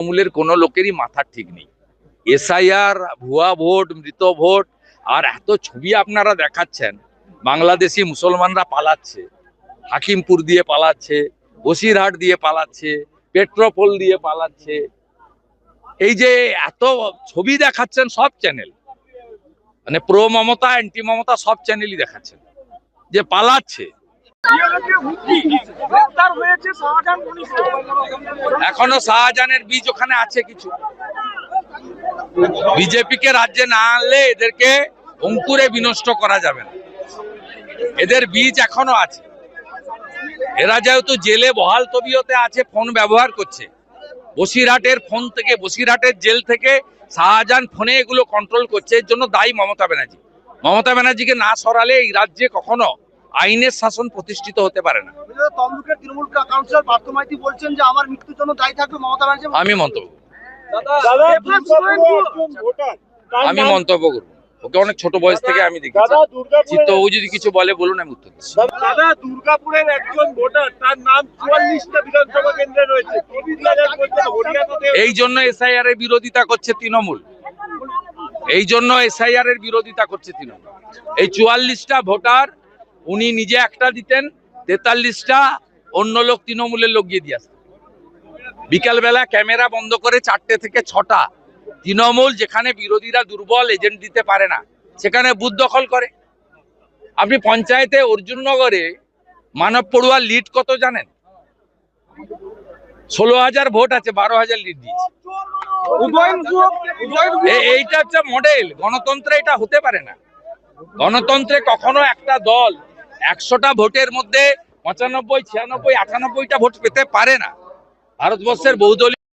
তৃণমূলের কোনো লোকেরই মাথার ঠিক নেই। এসআইআর, ভুয়া ভোট, মৃত ভোট, আর এত ছবি আপনারা দেখাচ্ছেন, বাংলাদেশি মুসলমানরা পালাচ্ছে, হাকিমপুর দিয়ে পালাচ্ছে, বসিরহাট দিয়ে পালাচ্ছে, পেট্রোপোল দিয়ে পালাচ্ছে। এই যে এত ছবি দেখাচ্ছেন সব চ্যানেল মানে প্রো মমতা, অ্যান্টি মমতা সব চ্যানেলই দেখাচ্ছেন, যে পালাচ্ছে। এখনও শাহজাহানের বীজ ওখানে আছে কিছু। বিজেপিকে রাজ্যে না আনলে এদেরকে অঙ্কুরে বিনষ্ট করা যাবে না। এদের বীজ এখনও আছে। এরা যেহেতু জেলে বহাল তবিয়তে আছে, ফোন ব্যবহার করছে। বসিরহাটের ফোন থেকে, বসিরহাটের জেল থেকে শাহজাহান ফোনে এগুলো কন্ট্রোল করছে। এর জন্য দায়ী মমতা ব্যানার্জি। মমতা ব্যানার্জিকে না সরালে এই রাজ্যে কখনো আইনের শাসন প্রতিষ্ঠিত হতে পারে না। কাউন্সিলর পার্থ মাইতি বলছেন যে আমার মৃত্যুর জন্য দায়ী থাকবে মমতা ব্যানার্জি। আমি মন্তব্য আমি মন্তব্য করব। ওকে অনেক ছোট বয়স থেকে আমি দেখি দাদা দুর্গাপুরের চিত্তবাবু যদি কিছু বলে বলুন আমি উত্তর দিচ্ছি। দাদা দুর্গাপুরের একজন ভোটার তার নাম চুয়াল্লিশটা বিধানসভা কেন্দ্রে রয়েছে। এই জন্য এসআইআর এর বিরোধিতা করছে তৃণমূল। এই জন্য এসআইআর এর বিরোধিতা করছে তৃণমূল। এই চুয়াল্লিশটা ভোটার উনি নিজে একটা দিতেন তেতাল্লিশটা অন্য লোক তৃণমূলের লোক গিয়ে দিয়ে আসতেন বিকালবেলা ক্যামেরা বন্ধ করে চারটে থেকে ছটা তৃণমূল যেখানে বিরোধীরা দুর্বল এজেন্ট দিতে পারে না সেখানে বুথ দখল করে। আপনি পঞ্চায়েতে অর্জুননগরে মানব পড়ুয়ার লিড কত জানেন? ষোলো হাজার ভোট আছে বারো হাজার লিড দিয়েছে। এইটা হচ্ছে মডেল গণতন্ত্রে এটা হতে পারে না। গণতন্ত্রে কখনো একটা দল একশোটা ভোটের মধ্যে পঁচানব্বই ছিয়ানব্বই আটানব্বইটা ভোট পেতে পারে না। ভারতবর্ষের বহুদলীয়